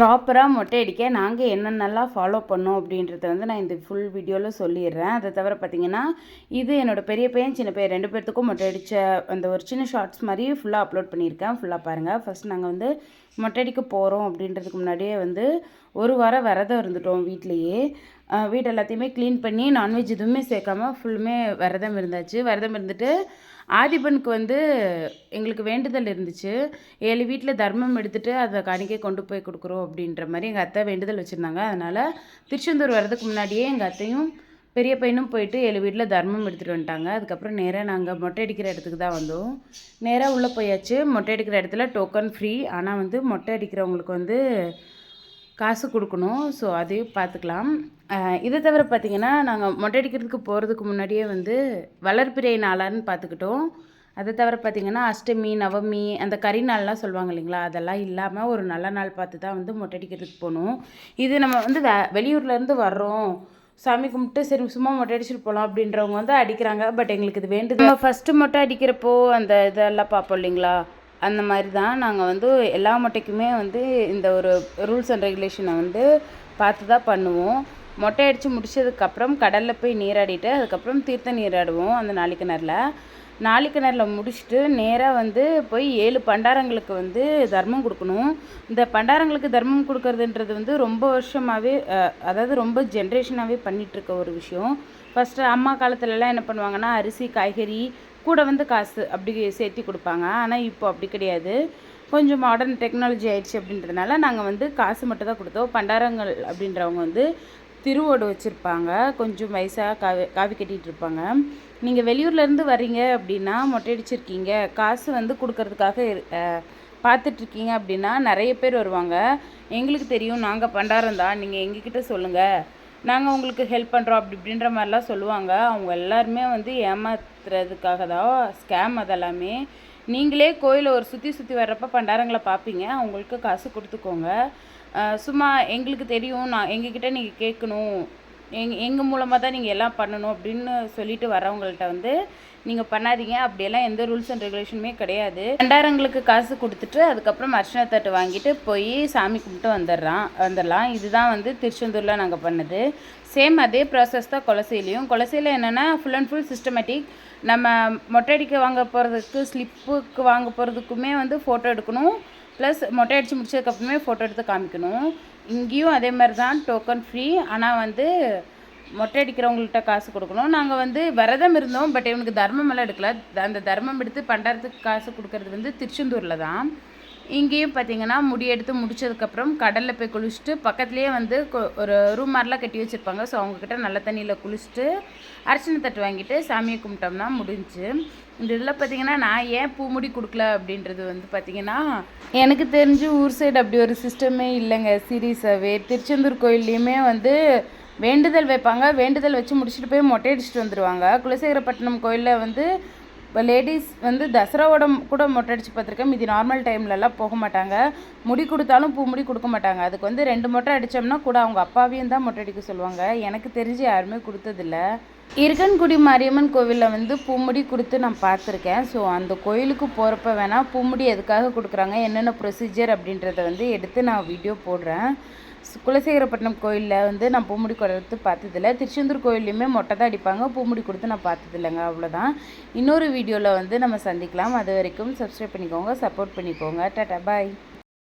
ப்ராப்பராக மொட்டை அடிக்க நாங்கள் என்னென்னலாம் ஃபாலோ பண்ணோம் அப்படின்றத வந்து நான் இந்த ஃபுல் வீடியோவில் சொல்லிடுறேன். அதை தவிர பார்த்தீங்கன்னா இது என்னோட பெரிய பையன் சின்ன பையன் ரெண்டு பேர்த்துக்கும் மொட்டை அடித்த அந்த ஒரு சின்ன ஷார்ட்ஸ் மாதிரி ஃபுல்லாக அப்லோட் பண்ணியிருக்கேன். ஃபுல்லாக பாருங்கள் ஃபஸ்ட் நாங்கள் வந்து மொட்டடிக்க போகிறோம் அப்படின்றதுக்கு முன்னாடியே வந்து ஒரு வாரம் விரதம் இருந்துட்டோம் வீட்லேயே. வீட்டை எல்லாத்தையுமே க்ளீன் பண்ணி நான்வெஜ் எதுவுமே சேர்க்காம ஃபுல்லுமே விரதம் இருந்தாச்சு. விரதம் இருந்துட்டு ஆதிபனுக்கு வந்து எங்களுக்கு வேண்டுதல் இருந்துச்சு. ஏழு வீட்டில் தர்மம் எடுத்துகிட்டு அதை காணிக்கை கொண்டு போய் கொடுக்குறோம் அப்படின்ற மாதிரி எங்கள் அத்தை வேண்டுதல் வச்சுருந்தாங்க. அதனால் திருச்செந்தூர் வர்றதுக்கு முன்னாடியே எங்கள் அத்தையும் பெரிய பையனும் போயிட்டு ஏழு வீட்டில் தர்மம் எடுத்துகிட்டு வந்துட்டாங்க. அதுக்கப்புறம் நேராக நாங்கள் மொட்டை அடிக்கிற இடத்துக்கு தான் வந்தோம். நேராக உள்ளே போயாச்சு. மொட்டை அடிக்கிற இடத்துல டோக்கன் ஃப்ரீ ஆனால் வந்து மொட்டை அடிக்கிறவங்களுக்கு வந்து காசு கொடுக்கணும். ஸோ அதையும் பார்த்துக்கலாம் இதை தவிர பார்த்தீங்கன்னா நாங்கள் மொட்டை அடிக்கிறதுக்கு போகிறதுக்கு முன்னாடியே வந்து வளர்பிறை நாளான்னு பார்த்துக்கிட்டோம் அதை தவிர பார்த்தீங்கன்னா அஷ்டமி நவமி அந்த கறி நாள்லாம் சொல்லுவாங்க இல்லைங்களா? அதெல்லாம் இல்லாமல் ஒரு நல்ல நாள் பார்த்து தான் வந்து மொட்டை அடிக்கிறதுக்கு போகணும் இது நம்ம வந்து வெளியூர்லேருந்து வர்றோம். சாமி கும்பிட்டு சரி சும்மா மொட்டை அடிச்சுட்டு போகலாம் அப்படின்றவங்க வந்து அடிக்கிறாங்க. பட் எங்களுக்கு இது வேண்டுது. நம்ம ஃபஸ்ட்டு மொட்டை அடிக்கிறப்போ அந்த இதெல்லாம் பார்ப்போம் இல்லைங்களா? அந்த மாதிரி தான் நாங்கள் வந்து எல்லா மொட்டைக்குமே வந்து இந்த ஒரு ரூல்ஸ் அண்ட் ரெகுலேஷனை வந்து பார்த்து தான் பண்ணுவோம். மொட்டை அடித்து முடிச்சதுக்கப்புறம் கடலில் போய் நீராடிட்டு அதுக்கப்புறம் தீர்த்த நீராடுவோம் அந்த நாளைக்கு நேரில். நாளிக்கிணறில் முடிச்சுட்டு நேராக வந்து போய் ஏழு பண்டாரங்களுக்கு வந்து தர்மம் கொடுக்கணும். இந்த பண்டாரங்களுக்கு தர்மம் கொடுக்கறதுன்றது வந்து ரொம்ப வருஷமாகவே அதாவது ரொம்ப ஜென்ரேஷனாகவே பண்ணிகிட்ருக்க ஒரு விஷயம். ஃபஸ்ட்டு அம்மா காலத்துலலாம் என்ன பண்ணுவாங்கன்னா அரிசி காய்கறி கூட வந்து காசு அப்படி சேர்த்தி கொடுப்பாங்க. ஆனால் இப்போ அப்படி கிடையாது. கொஞ்சம் மாடர்ன் டெக்னாலஜி ஆயிடுச்சு அப்படின்றதுனால நாங்கள் வந்து காசு மட்டும் தான் கொடுத்தோம். பண்டாரங்கள் அப்படின்றவங்க வந்து திருவோடு வச்சுருப்பாங்க. கொஞ்சம் வயசாக காவி காவி கட்டிகிட்டு இருப்பாங்க நீங்கள் வெளியூர்லேருந்து வர்றீங்க அப்படின்னா மொட்டையடிச்சிருக்கீங்க. காசு வந்து கொடுக்கறதுக்காக இரு- பார்த்துட்ருக்கீங்க அப்படின்னா நிறைய பேர் வருவாங்க. எங்களுக்கு தெரியும். நாங்கள் பண்டாரம் தான். நீங்கள் எங்ககிட்ட சொல்லுங்கள் நாங்கள் உங்களுக்கு ஹெல்ப் பண்ணுறோம் அப்படி இப்படின்ற மாதிரிலாம் சொல்லுவாங்க. அவங்க எல்லாருமே வந்து ஏமாத்துறதுக்காக தான் ஸ்கேம் அதெல்லாமே. நீங்களே கோயிலை ஒரு சுற்றி சுற்றி வர்றப்ப பண்டாரங்களை பார்ப்பீங்க அவங்களுக்கு காசு கொடுத்துக்கோங்க. சும்மா எங்களுக்கு தெரியும் நான் எங்ககிட்ட நீங்கள் கேட்கணும். எங் எங்கள் மூலமாக தான் நீங்கள் எல்லாம் பண்ணணும் அப்படின்னு சொல்லிட்டு வரவங்கள்ட்ட வந்து நீங்கள் பண்ணாதீங்க. அப்படியெல்லாம் எந்த ரூல்ஸ் அண்ட் ரெகுலேஷனுமே கிடையாது. ரெண்டாயிரங்களுக்கு காசு கொடுத்துட்டு அதுக்கப்புறம் அர்ச்சனை தட்டு வாங்கிட்டு போய் சாமி கும்பிட்டு வந்துடுறான் வந்துடலாம் இதுதான் வந்து திருச்செந்தூரில் நாங்கள் பண்ணது. சேம் அதே ப்ராசஸ் தான் கொலசையிலையும். கொலசையில் என்னென்னா ஃபுல் அண்ட் ஃபுல் சிஸ்டமேட்டிக் நம்ம மொட்டை அடிக்க வாங்க போகிறதுக்கு ஸ்லிப்புக்கு வாங்க போகிறதுக்குமே வந்து ஃபோட்டோ எடுக்கணும். ப்ளஸ் மொட்டை அடித்து முடிச்சதுக்கப்புறமே ஃபோட்டோ எடுத்து காமிக்கணும். இங்கேயும் அதே மாதிரி தான் டோக்கன் ஃப்ரீ ஆனால் வந்து மொட்டை அடிக்கிறவங்கள்ட்ட காசு கொடுக்கணும். நாங்கள் வந்து விரதம் இருந்தோம் பட் இவனுக்கு தர்மம் எல்லாம் எடுக்கல. அந்த தர்மம் எடுத்து பண்டாரத்துக்கு காசு கொடுக்கறது வந்து திருச்செந்தூரில் தான் இங்கேயும் பார்த்தீங்கன்னா முடி எடுத்து முடிச்சதுக்கப்புறம் கடலில் போய் குளிச்சுட்டு பக்கத்துலேயே வந்து கொ- ஒரு ரூம் மாதிரிலாம் கட்டி வச்சுருப்பாங்க. ஸோ அவங்கக்கிட்ட நல்ல தண்ணியில் குளிச்சுட்டு அர்ச்சனை தட்டு வாங்கிட்டு சாமியை கும்பிட்டோம்னா முடிஞ்சுச்சு இந்த இதில் பார்த்தீங்கன்னா நான் ஏன் பூமுடி கொடுக்கல அப்படின்றது வந்து பார்த்தீங்கன்னா எனக்கு தெரிஞ்சு ஊர் சைடு அப்படி ஒரு சிஸ்டமே இல்லைங்க. சீரியஸாகவே திருச்செந்தூர் கோயில்லையுமே வந்து வேண்டுதல் வைப்பாங்க. வேண்டுதல் வச்சு முடிச்சுட்டு போய் மொட்டை அடிச்சுட்டு வந்துடுவாங்க குலசேகரப்பட்டினம் கோயிலில் வந்து இப்போ லேடிஸ் வந்து தசராவோட கூட மொட்டை அடிச்சு பார்த்துருக்கேன் இது நார்மல் டைம்லலாம் போக மாட்டாங்க. முடி கொடுத்தாலும் பூ முடி கொடுக்க மாட்டாங்க. அதுக்கு வந்து ரெண்டு மொட்டை அடித்தோம்னா கூட அவங்க அப்பாவையும் தான் மொட்டை அடிக்க சொல்லுவாங்க. எனக்கு தெரிஞ்சு யாருமே கொடுத்ததில்ல. இருக்கன்குடி மாரியம்மன் கோவிலில் வந்து பூமுடி கொடுத்து நான் பார்த்துருக்கேன். ஸோ அந்த கோயிலுக்கு போகிறப்ப வேணால் பூமுடி எதுக்காக கொடுக்குறாங்க? என்னென்ன ப்ரொசீஜர் அப்படின்றத வந்து எடுத்து நான் வீடியோ போடுறேன். குலசேகரப்பட்டினம் கோயிலில் வந்து நான் பூமுடி கொடுத்து பார்த்ததில்ல. திருச்செந்தூர் கோயில்லையுமே மொட்டை தான் அடிப்பாங்க. பூமுடி கொடுத்து நான் பார்த்ததில்லைங்க அவ்வளோதான் இன்னொரு வீடியோவில் வந்து நம்ம சந்திக்கலாம். அது வரைக்கும் சப்ஸ்கிரைப் பண்ணிக்கோங்க சப்போர்ட் பண்ணிக்கோங்க. டாட்டா பாய்